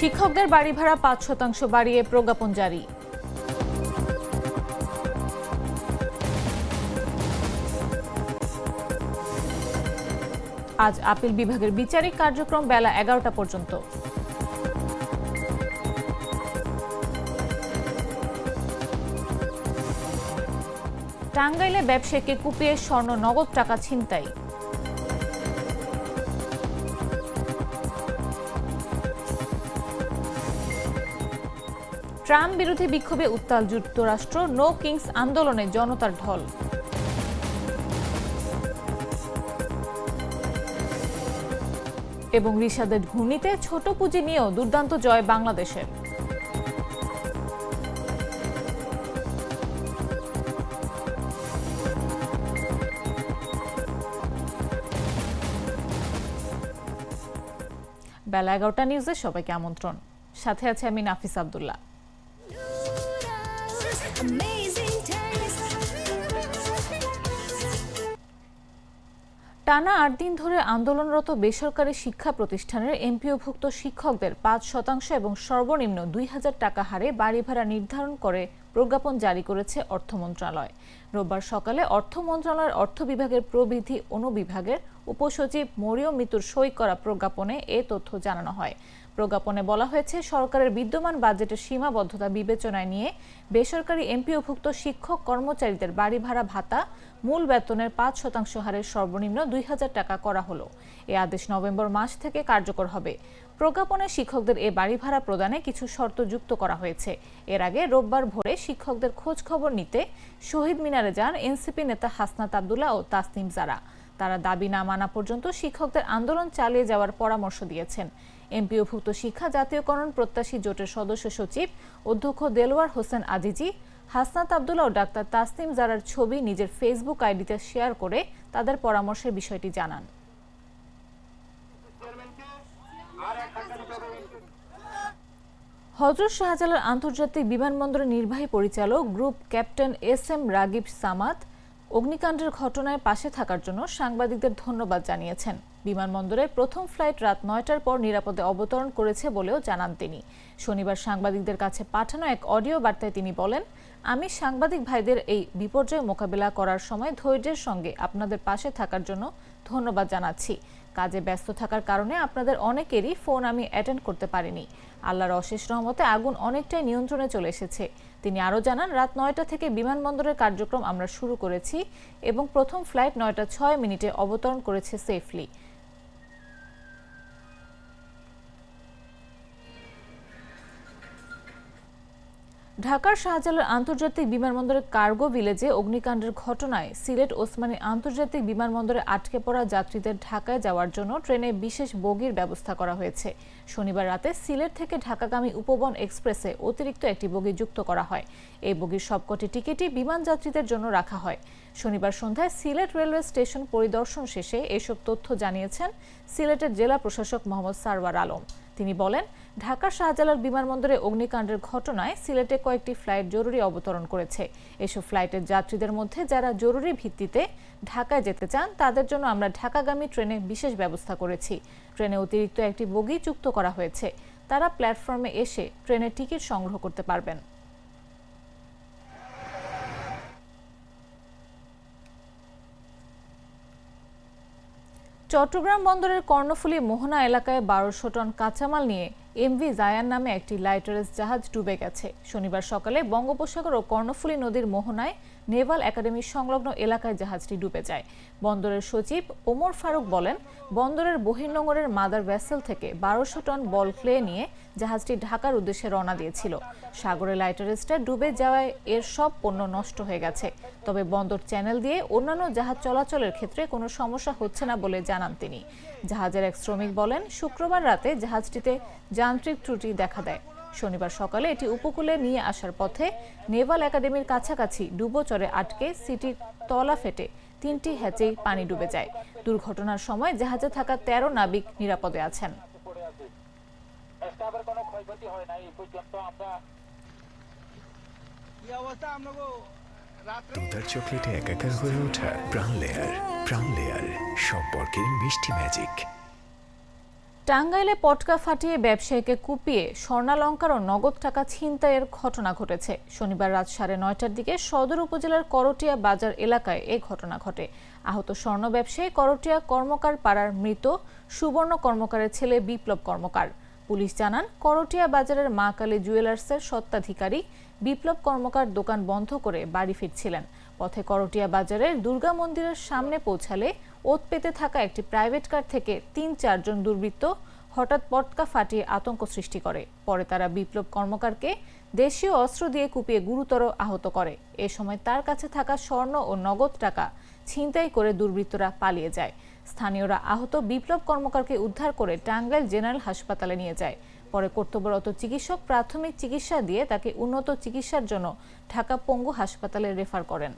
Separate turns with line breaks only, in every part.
শিক্ষকদের বাড়ি ভাড়া পাঁচ শতাংশ বাড়িয়ে প্রজ্ঞাপন জারি। আজ আপিল বিভাগের বিচারিক কার্যক্রম বেলা এগারোটা পর্যন্ত। টাঙ্গাইলে ব্যবসায়ীকে কুপিয়ে স্বর্ণ নগদ টাকা ছিনতাই। ট্রাম্প বিরোধী বিক্ষোভে উত্তাল যুক্তরাষ্ট্র, নো কিংস আন্দোলনে জনতার ঢল। এবং রিশাদের ঘূর্ণিতে ছোট পুঁজি নিয়েও দুর্দান্ত জয় বাংলাদেশের। বেলা এগারোটা নিউজে সবাইকে আমন্ত্রণ। সাথে আছে আমি নাফিস আব্দুল্লাহ. টানা আট দিন ধরে আন্দোলনরত বেসরকারি শিক্ষা প্রতিষ্ঠানের এমপিওভুক্ত শিক্ষকদের পাঁচ শতাংশ এবং সর্বনিম্ন দুই হাজার টাকা হারে বাড়ি ভাড়া নির্ধারণ করে প্রজ্ঞাপন জারি করেছে অর্থ মন্ত্রণালয়। রোববার সকালে অর্থ মন্ত্রণালয়ের অর্থ বিভাগের প্রবিধি অনুবিভাগের উপসচিব মরিয়ম মিতুর সই করা প্রজ্ঞাপনে এ তথ্য জানানো হয়। প্রজ্ঞাপনে বলা হয়েছে, সরকারের বিদ্যমান বাজেটের সীমাবদ্ধতা বিবেচনায় নিয়ে বেসরকারি এমপিওভুক্ত শিক্ষক কর্মচারীদের বাড়ি ভাড়া ভাতা, মূল বেতনের পাঁচ শতাংশ হারের সর্বনিম্ন দুই হাজার টাকা করা হলো। এ আদেশ নভেম্বর মাস থেকে কার্যকর হবে। প্রজ্ঞাপনে শিক্ষকদের এ বাড়ি ভাড়া প্রদানে কিছু শর্ত যুক্ত করা হয়েছে। এর আগে রোববার ভোরে শিক্ষকদের খোঁজ খবর নিতে শহীদ মিনারে যান এনসিপি নেতা হাসনাত আবদুল্লাহ ও তাসনিম জারা। তারা দাবি না মানা পর্যন্ত শিক্ষকদের আন্দোলন চালিয়ে যাওয়ার পরামর্শ দিয়েছেন। এমপিওভুক্ত শিক্ষা জাতীয়করণ প্রত্যাশী জোটের সদস্য সচিব অধ্যক্ষ দেলোয়ার হোসেন আজিজি, হাসনাত আবদুল্লাহ ও ডাক্তার তাসনিম জারার ছবি নিজের ফেসবুক আইডিতে শেয়ার করে তাদের পরামর্শের বিষয়টি জানান। হজরত শাহজালাল আন্তর্জাতিক বিমানবন্দরের নির্বাহী পরিচালক group captain S M Ragib Samad অগ্নিকাণ্ডের ঘটনায় পাশে থাকার জন্য সাংবাদিকদের ধন্যবাদ জানিয়েছেন। বিমানবন্দরে প্রথম ফ্লাইট রাত নয়টার পর নিরাপদে অবতরণ করেছে বলেও জানান তিনি। শনিবার সাংবাদিকদের কাছে পাঠানো এক অডিও বার্তায় তিনি বলেন, আমি সাংবাদিক ভাইদের এই বিপর্যয় মোকাবিলা করার সময় ধৈর্যের সঙ্গে আপনাদের পাশে থাকার জন্য ধন্যবাদ জানাচ্ছি। কাজে ব্যস্ত থাকার কারণে আপনাদের অনেকেরই ফোন আমি অ্যাটেন্ড করতে পারিনি। আল্লাহর অশেষ রহমতে আগুন অনেকটাই নিয়ন্ত্রণে চলে এসেছে। তিনি আরও জানান, রাত নয়টা থেকে বিমানবন্দরের কার্যক্রম আমরা শুরু করেছি এবং প্রথম ফ্লাইট নয়টা ছয় মিনিটে অবতরণ করেছে সেফলি। ঢাকার শাহজালাল আন্তর্জাতিক বিমানবন্দরের কার্গো ভিলেজে অগ্নিকাণ্ডের ঘটনায় সিলেট ওসমানী আন্তর্জাতিক বিমানবন্দরে আটকে পড়া যাত্রীদের ঢাকায় যাওয়ার জন্য ট্রেনে বিশেষ বগির ব্যবস্থা করা হয়েছে। শনিবার রাতে সিলেট থেকে ঢাকাগামী উপবন এক্সপ্রেসে অতিরিক্ত একটি বগি যুক্ত করা হয়। এই বগির সবকটি টিকিটই বিমান যাত্রীদের জন্য রাখা হয়। শনিবার সন্ধ্যায় সিলেট রেলওয়ে স্টেশন পরিদর্শন শেষে এসব তথ্য জানিয়েছেন সিলেটের জেলা প্রশাসক মোহাম্মদ সারওয়ার আলম। তিনি বলেন ঢাকার শাহজালাল বিমানবন্দরে অগ্নিকাণ্ডের ঘটনায় সিলেটে কয়েকটি ফ্লাইট জরুরি অবতরণ করেছে। এসব ফ্লাইটের যাত্রীদের মধ্যে যারা জরুরি ভিত্তিতে ঢাকায় যেতে চান, তাদের জন্য আমরা ঢাকাগামী ট্রেনে বিশেষ ব্যবস্থা করেছি। ট্রেনে অতিরিক্ত একটি বগি যুক্ত করা হয়েছে। তারা প্ল্যাটফর্মে এসে ট্রেনের টিকিট সংগ্রহ করতে পারবেন। চট্টগ্রাম বন্দরের কর্ণফুলী মোহনা এলাকায় বারোশো টন কাঁচামাল নিয়ে এমভি জায়ান নামে একটি লাইটারেস জাহাজ ডুবে গেছে। শনিবার সকালে বঙ্গোপসাগর ও কর্ণফুলী নদীর মোহনায় নেভাল একাডেমির সংলগ্ন এলাকায় জাহাজটি ডুবে যায়। বন্দরের সচিব ওমর ফারুক বলেন, বন্দরের বহির্নোঙরের মাদার ভ্যাসেল থেকে বারোশো টন বল ক্লে নিয়ে জাহাজটি ঢাকার উদ্দেশ্যে রওনা দিয়েছিল। সাগরে লাইটারেসটা ডুবে যাওয়ায় এর সব পণ্য নষ্ট হয়ে গেছে। তবে বন্দর চ্যানেল দিয়ে অন্যান্য জাহাজ চলাচলের ক্ষেত্রে কোনো সমস্যা হচ্ছে না বলে জানান তিনি। জাহাজের এক শ্রমিক বলেন, শুক্রবার রাতে জাহাজটিতে যান্ত্রিক ত্রুটি দেখা দেয়। শনিবার সকালে এটি উপকূলে নিয়ে আসার পথে নেভাল একাডেমির কাছাকাছি ডুবোচরে আটকে সিটির তলা ফেটে তিনটি হ্যাচেই পানি ডুবে যায়। দুর্ঘটনার সময় জাহাজে থাকা তেরো নাবিক নিরাপদে আছেন।
কোনো
চকলেটে একাকার হয়ে ওঠা প্রাণ লেয়ার প্রাণ লেয়ার, সম্পর্কের মিষ্টি ম্যাজিক।
টাঙ্গাইলে পটকা ফাটিয়ে ব্যবসায়ীকে কুপিয়ে স্বর্ণালঙ্কার ও নগদ টাকা ছিনতাইয়ের ঘটনা ঘটেছে। শনিবার রাত সাড়ে নয়টার দিকে সদর উপজেলার করটিয়া বাজার এলাকায় এ ঘটনা ঘটে। আহত স্বর্ণ ব্যবসায়ী করটিয়া কর্মকার পাড়ার মৃত সুবর্ণ কর্মকারের ছেলে বিপ্লব কর্মকার। পুলিশ জানান, করটিয়া বাজারের মা কালী জুয়েলার্সের স্বত্বাধিকারী বিপ্লব কর্মকার দোকান বন্ধ করে বাড়ি ফিরছিলেন। পথে করটিয়া বাজারের দুর্গা মন্দিরের সামনে পৌঁছালে ওত পেতে থাকা একটি প্রাইভেট কার থেকে তিন চারজন দুর্বৃত্ত হঠাৎ পটকা ফাটিয়ে আতঙ্ক সৃষ্টি করে। পরে তারা বিপ্লব কর্মকারকে দেশীয় অস্ত্র দিয়ে কুপিয়ে গুরুতর আহত করে। এ সময় তার কাছে থাকা স্বর্ণ ও নগদ টাকা ছিনতাই করে দুর্বৃত্তরা পালিয়ে যায়। স্থানীয়রা আহত বিপ্লব কর্মকারকে উদ্ধার করে টাঙ্গাইল জেনারেল হাসপাতালে নিয়ে যায়। পরে কর্তব্যরত চিকিৎসক প্রাথমিক চিকিৎসা দিয়ে তাকে উন্নত চিকিৎসার জন্য ঢাকা পঙ্গু হাসপাতালে রেফার করেন।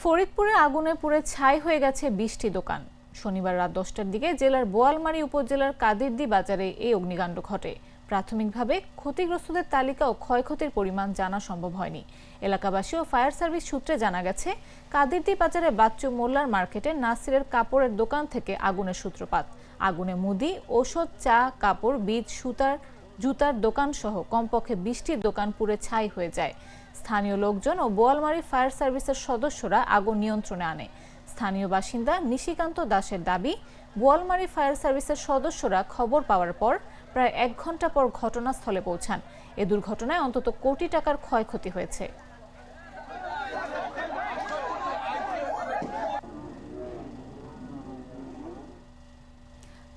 ফরিদপুরে আগুনে পুড়ে ছাই হয়ে গেছে বিশটি দোকান। শনিবার রাত দশটার দিকে জেলার বোয়ালমারী উপজেলার কাদিরদি বাজারে এই অগ্নিকাণ্ড ঘটে। প্রাথমিকভাবে ক্ষতিগ্রস্তদের তালিকা ও ক্ষয়ক্ষতির পরিমাণ জানা সম্ভব হয়নি। এলাকাবাসী ও ফায়ার সার্ভিস সূত্রে জানা গেছে, কাদিরদি বাজারে বাচ্চু মোল্লার মার্কেটে নাসিরের কাপড়ের দোকান থেকে আগুনের সূত্রপাত। আগুনে মুদি ওষুধ চা, কাপড়, বীজ, সুতার, জুতার দোকান সহ কমপক্ষে বিশটি দোকান পুড়ে ছাই হয়ে যায়। স্থানীয় লোকজন ও বোয়ালমারি ফায়ার সার্ভিসের সদস্যরা আগুন নিয়ন্ত্রণে আনে। স্থানীয় বাসিন্দা নিশিকান্ত দাসের দাবি, বোয়ালমারি ফায়ার সার্ভিসের সদস্যরা খবর পাওয়ার পর প্রায় এক ঘণ্টা পর ঘটনাস্থলে পৌঁছান। এ দুর্ঘটনায় অন্তত কোটি টাকার ক্ষয়ক্ষতি হয়েছে।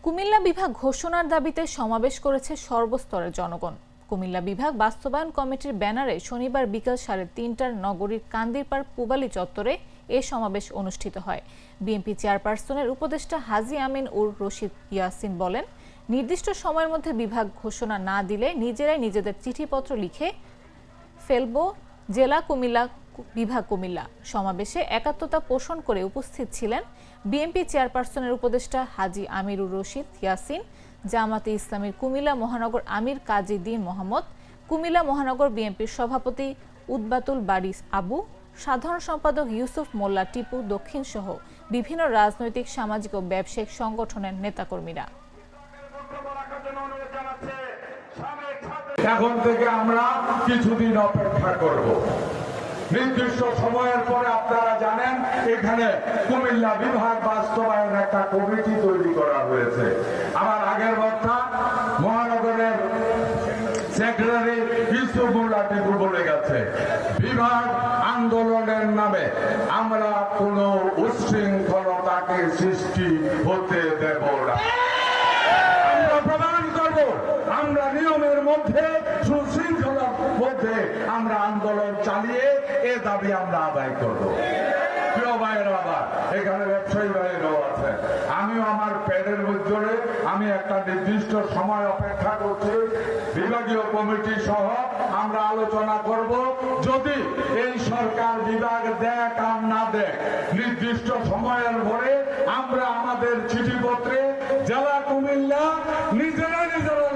কুমিল্লা বিভাগ ঘোষণার দাবিতে সমাবেশ করেছে সর্বস্তরের জনগণ। কুমিল্লা বিভাগ বাস্তবায়ন কমিটির ব্যানারে শনিবার বিকাল সাড়ে তিনটার নগরীর কান্দিরপাড় পুবালি চত্বরে এ সমাবেশ অনুষ্ঠিত হয়। বিএনপি চেয়ারপারসনের উপদেষ্টা হাজি আমিন উর রশিদ ইয়াসিন বলেন নির্দিষ্ট সময়ের মধ্যে বিভাগ ঘোষণা না দিলে নিজেরাই নিজেদের চিঠিপত্র লিখে ফেলব জেলা কুমিল্লা বিভাগ কুমিল্লা সমাবেশে একাত্মতা পোষণ করে উপস্থিত ছিলেন বিএনপি চেয়ারপারসনের উপদেষ্টা হাজি আমিরুর রশিদ ইয়াসিন, জামাতে ইসলামীর কুমিল্লা মহানগর আমির কাজী দিন মোহাম্মদ, কুমিল্লা মহানগর বিএনপির সভাপতি উদ্বাতুল বারিস আবু, সাধারণ সম্পাদক ইউসুফ মোল্লা টিপু, দক্ষিণ সহ বিভিন্ন রাজনৈতিক, সামাজিক ও ব্যবসায়িক সংগঠনের নেতাকর্মীরা।
এখন থেকে আমরা কিছুদিন অপেক্ষা করব। নির্দিষ্ট সময়ের পরে আপনারা জানেন, এখানে কুমিল্লা বিভাগ বাস্তবায়ন একটা কমিটি তৈরি করা হয়েছে। আমার আগের বক্তা, মহানগরের সেক্রেটারি ইসুফুল্লাহ টিপু বলে গেছে, বিভাগ আন্দোলনের নামে আমরা কোনো উচ্ছৃঙ্খলতাকে সৃষ্টি হতে দেব না। আমরা নিয়মের মধ্যে, সুশৃঙ্খলার মধ্যে আমরা আন্দোলন চালিয়ে এ দাবি আমরা আদায় করব। নির্দিষ্ট কমিটি সহ আমরা আলোচনা করব। যদি এই সরকার বিভাগ দেখ না দেখ, নির্দিষ্ট সময়ের পরে আমরা আমাদের চিঠিপত্রে, জেলা কুমিল্লা নিজেরা নিজেরা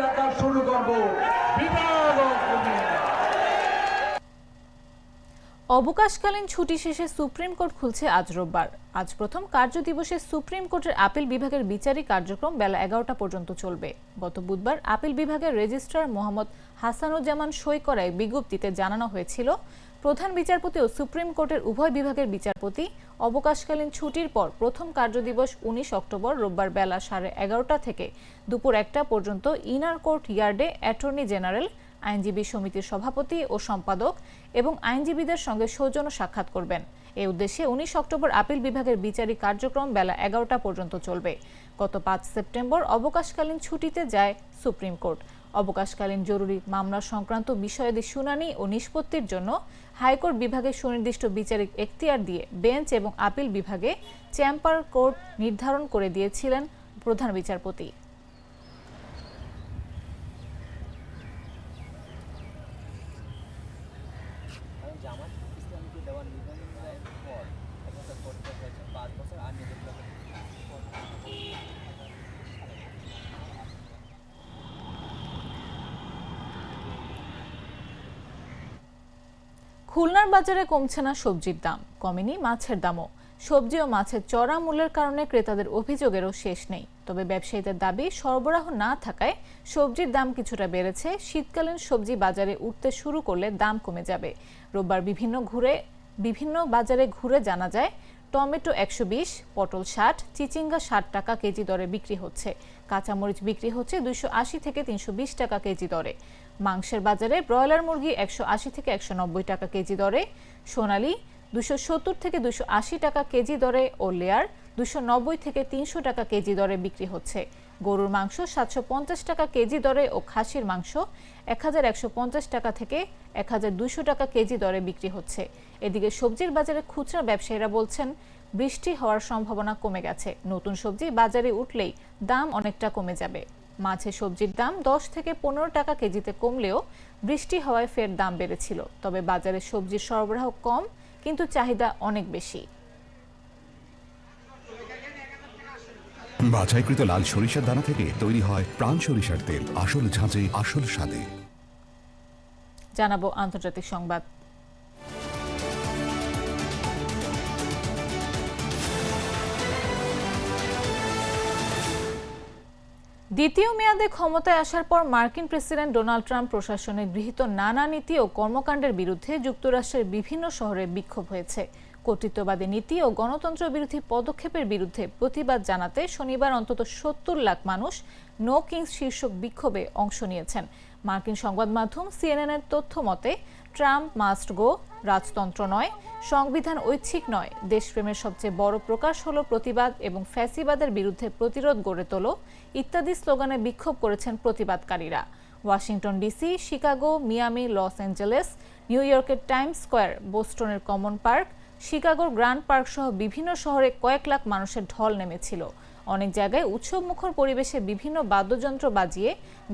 অবকাশকালীন ছুটি শেষে সুপ্রিম কোর্ট খুলছে আজ রোববার। আজ প্রথম কার্য দিবসে সুপ্রিম কোর্টের আপিল বিভাগের বিচারিক কার্যক্রম বেলা এগারোটা পর্যন্ত চলবে। গত বুধবার আপিল বিভাগের রেজিস্ট্রার মোহাম্মদ হাসানুজ্জামান সই করায় বিজ্ঞপ্তিতে জানানো হয়েছিল প্রধান বিচারপতি ও সুপ্রিম কোর্টের উভয় বিভাগের বিচারপতি। অবকাশকালীন ছুটির পর প্রথম কার্যদিবস উনিশ অক্টোবর রোববার বেলা সাড়ে এগারোটা থেকে দুপুর একটা পর্যন্ত ইনার কোর্ট ইয়ার্ডে অ্যাটর্নি জেনারেল, আইনজীবী সমিতির সভাপতি ও সম্পাদক এবং আইনজীবীদের সঙ্গে সৌজন্য সাক্ষাৎ করবেন। এই উদ্দেশ্যে উনিশ অক্টোবর আপিল বিভাগের বিচারিক কার্যক্রম বেলা এগারোটা পর্যন্ত চলবে। গত পাঁচ সেপ্টেম্বর অবকাশকালীন ছুটিতে যায় সুপ্রিম কোর্ট। অবকাশকালীন জরুরি মামলা সংক্রান্ত বিষয়াদি শুনানি ও নিষ্পত্তির জন্য হাইকোর্ট বিভাগে সুনির্দিষ্ট বিচারিক এখতিয়ার দিয়ে বেঞ্চ এবং আপিল বিভাগে চ্যাম্পার কোর্ট নির্ধারণ করে দিয়েছিলেন প্রধান বিচারপতি
জামাত ইসলামীকে দেওয়ার নিবন্ধনের পর একটা করতে হয়েছে পাঁচ বছর আর নিজের
খুলনার বাজারে কমছে না সবজির দাম, কমেনি মাছের দামও। সবজি ও মাছের চড়া মূল্যের কারণে ক্রেতাদের অভিযোগেরও শেষ নেই। তবে ব্যবসায়ীদের দাবি, সরবরাহ না থাকায় সবজির দাম কিছুটা বেড়েছে। শীতকালীন সবজি বাজারে উঠতে শুরু করলে দাম কমে যাবে। রোববার বিভিন্ন ঘুরে, বিভিন্ন বাজারে ঘুরে জানা যায়, টমেটো একশো বিশ, পটল ষাট, চিচিঙ্গা ষাট টাকা কেজি দরে বিক্রি হচ্ছে। কাঁচামরিচ বিক্রি হচ্ছে দুইশো আশি থেকে তিনশো বিশ টাকা কেজি দরে। মাংসের বাজারে ব্রয়লার মুরগি একশো আশি থেকে একশো নব্বই টাকা কেজি দরে, সোনালি দুশো সত্তর থেকে দুশো আশি টাকা কেজি দরে ও লেয়ার দুশো নব্বই থেকে তিনশো টাকা কেজি দরে বিক্রি হচ্ছে। গরুর মাংস সাতশো পঞ্চাশ টাকা কেজি দরে ও খাসির মাংস এক হাজার একশো পঞ্চাশ টাকা থেকে এক হাজার দুশো টাকা কেজি দরে বিক্রি হচ্ছে। এদিকে সবজির বাজারে খুচরা ব্যবসায়ীরা বলছেন, বৃষ্টি হওয়ার সম্ভাবনা কমে গেছে। নতুন সবজি বাজারে উঠলেই দাম অনেকটা কমে যাবে। মাছে সবজির দাম দশ থেকে পনেরো টাকা কেজিতে কমলেও বৃষ্টি হওয়ায় ফের দাম বেড়েছিল। তবে বাজারে সবজির সরবরাহ কম কিন্তু চাহিদা অনেক বেশি।
বাছাইকৃত লাল সরিষার দানা থেকে তৈরি হয় প্রাণ সরিষার তেল। আসল ঝাঁঝে আসল স্বাদে।
জানাব আন্তর্জাতিক সংবাদ। দ্বিতীয় মেয়াদে ক্ষমতায় আসার পর মার্কিন প্রেসিডেন্ট ডোনাল্ড ট্রাম্প প্রশাসনে গৃহীত নানা নীতি ও কর্মকাণ্ডের বিরুদ্ধে যুক্তরাষ্ট্রের বিভিন্ন শহরে বিক্ষোভ হয়েছে। কর্তৃত্ববাদী নীতি ও গণতন্ত্র বিরোধী পদক্ষেপের বিরুদ্ধে প্রতিবাদ জানাতে শনিবার অন্তত সত্তর লাখ মানুষ নো কিংস শীর্ষক বিক্ষোভে অংশ নিয়েছেন। মার্কিন সংবাদ মাধ্যম সিএনএনের তথ্য মতে ট্রাম্প মাস্ট গো, রাজতন্ত্র নয়, সংবিধান ঐচ্ছিক নয়। দেশপ্রেমের সবচেয়ে বড় প্রকাশ হলো প্রতিবাদ এবং ফ্যাসিবাদের বিরুদ্ধে প্রতিরোধ গড়ে তোলো, ইত্যাদি স্লোগানে বিক্ষোভ করেছেন প্রতিবাদকারীরা। Washington DC, Chicago, Miami, Los Angeles, New ইয়র্কের টাইমস স্কোয়ার, বোস্টনের কমন পার্ক, শিকাগোর গ্র্যান্ড পার্ক সহ বিভিন্ন শহরে কয়েক লাখ মানুষের ঢল নেমেছিল। অনেক জায়গায় উৎসব মুখর পরিবেশে বিভিন্ন বাদ্যযন্ত্র বাজিয়ে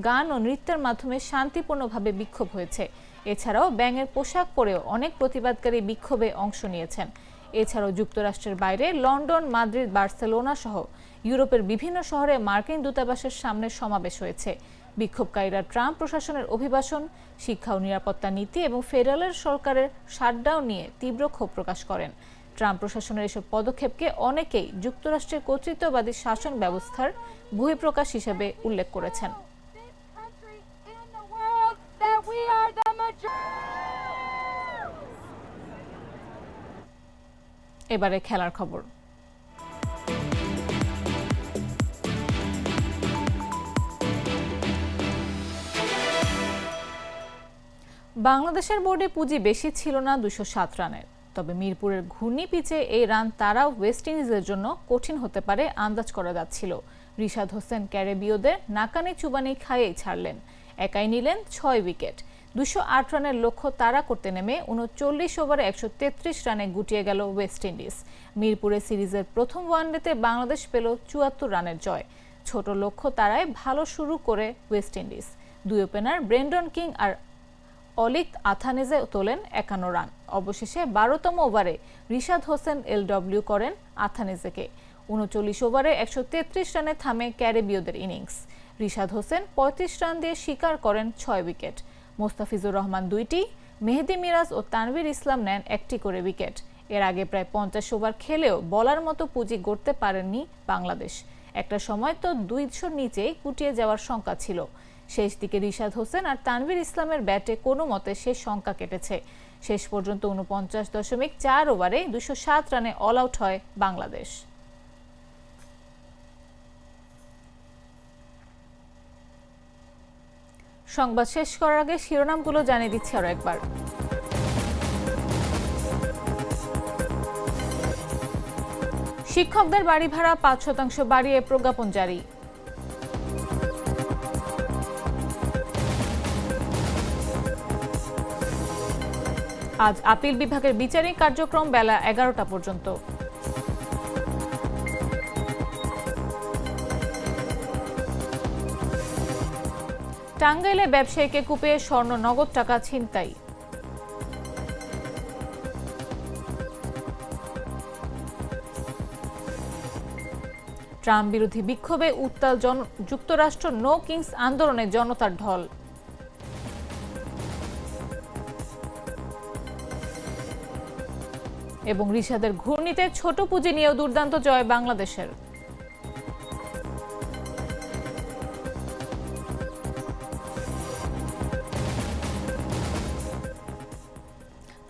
গান ও নৃত্যের মাধ্যমে শান্তিপূর্ণভাবে বিক্ষোভ হয়েছে। এছাড়াও ব্যাঙের পোশাক পরেও অনেক প্রতিবাদকারী বিক্ষোভে অংশ নিয়েছেন। এছাড়াও যুক্তরাষ্ট্রের বাইরে লন্ডন, মাদ্রিদ, বার্সেলোনা সহ ইউরোপের বিভিন্ন শহরে মার্কিন দূতাবাসের সামনে সমাবেশ হয়েছে। বিক্ষোভকারীরা ট্রাম্প প্রশাসনের অভিবাসন, শিক্ষা ও নিরাপত্তা নীতি এবং ফেডারেল সরকারের শাটডাউন নিয়ে তীব্র ক্ষোভ প্রকাশ করেন। ট্রাম্প প্রশাসনের এসব পদক্ষেপকে অনেকেই যুক্তরাষ্ট্রের কর্তৃত্ববাদী শাসন ব্যবস্থার বহিঃপ্রকাশ হিসেবে উল্লেখ করেছেন। এবারে খেলার খবর। বাংলাদেশের বোর্ডে পুঁজি বেশি ছিল না দুশো সাত রানের। তবে মিরপুরের ঘূর্ণি পিচে এই রান তারাও ওয়েস্ট ইন্ডিজের জন্য কঠিন হতে পারে আন্দাজ করা যাচ্ছিল। রিশাদ হোসেন ক্যারেবিওদের নাকানি চুবানি খাইয়েই ছাড়লেন। একাই নিলেন ছয় উইকেট। দুশো আট রানের লক্ষ্য তাড়া করতে নেমে উনচল্লিশ ওভারে একশো তেত্রিশ রানে গুটিয়ে গেল ওয়েস্ট ইন্ডিজ। মিরপুরে সিরিজের প্রথম ওয়ানডেতে বাংলাদেশ পেল চুয়াত্তর রানের জয়। ছোট লক্ষ্য তারায় ভালো শুরু করে ওয়েস্ট ইন্ডিজ। দুই ওপেনার ব্রেন্ডন কিং আর অলিক আথানেজে তোলেন একান্ন রান। অবশেষে বারোতম ওভারে রিশাদ হোসেন এলডব্লিউ করেন আথানেজেকে। উনচল্লিশ ওভারে একশো তেত্রিশ রানে থামে ক্যারেবিওদের ইনিংস। রিশাদ হোসেন পঁয়ত্রিশ রান দিয়ে শিকার করেন ছয় উইকেট। মোস্তাফিজুর রহমান দুইটি, মেহেদি মিরাজ ও তানভীর ইসলাম নেন একটি করে উইকেট। এর আগে প্রায় পঞ্চাশ ওভার খেলেও বলার মতো পুঁজি গড়তে পারেননি বাংলাদেশ। একটা সময় তো দুইশোর নিচেই কুটিয়ে যাওয়ার শঙ্কা ছিল। শেষ দিকে রিশাদ হোসেন আর তানভীর ইসলামের ব্যাটে কোনো মতে শেষ শঙ্কা কেটেছে। শেষ পর্যন্ত উনপঞ্চাশ দশমিক চার ওভারে দুশো সাত রানে অল আউট হয় বাংলাদেশ। সংবাদ শেষ করার আগে শিরোনামগুলো জানিয়ে দিচ্ছি আরও একবার। শিক্ষকদের বাড়ি ভাড়া পাঁচ শতাংশ বাড়িয়ে প্রজ্ঞাপন জারি। আজ আপিল বিভাগের বিচারিক কার্যক্রম বেলা এগারোটা পর্যন্ত। টাঙ্গাইলে ব্যবসায়ীকে কুপিয়ে স্বর্ণ নগদ টাকা ছিনতাই। ট্রাম্প বিরোধী বিক্ষোভে উত্তাল জন যুক্তরাষ্ট্র নো কিংস আন্দোলনে জনতার ঢল। এবং ঋষাদের ঘূর্ণিতে ছোট পুঁজি নিয়েও দুর্দান্ত জয় বাংলাদেশের।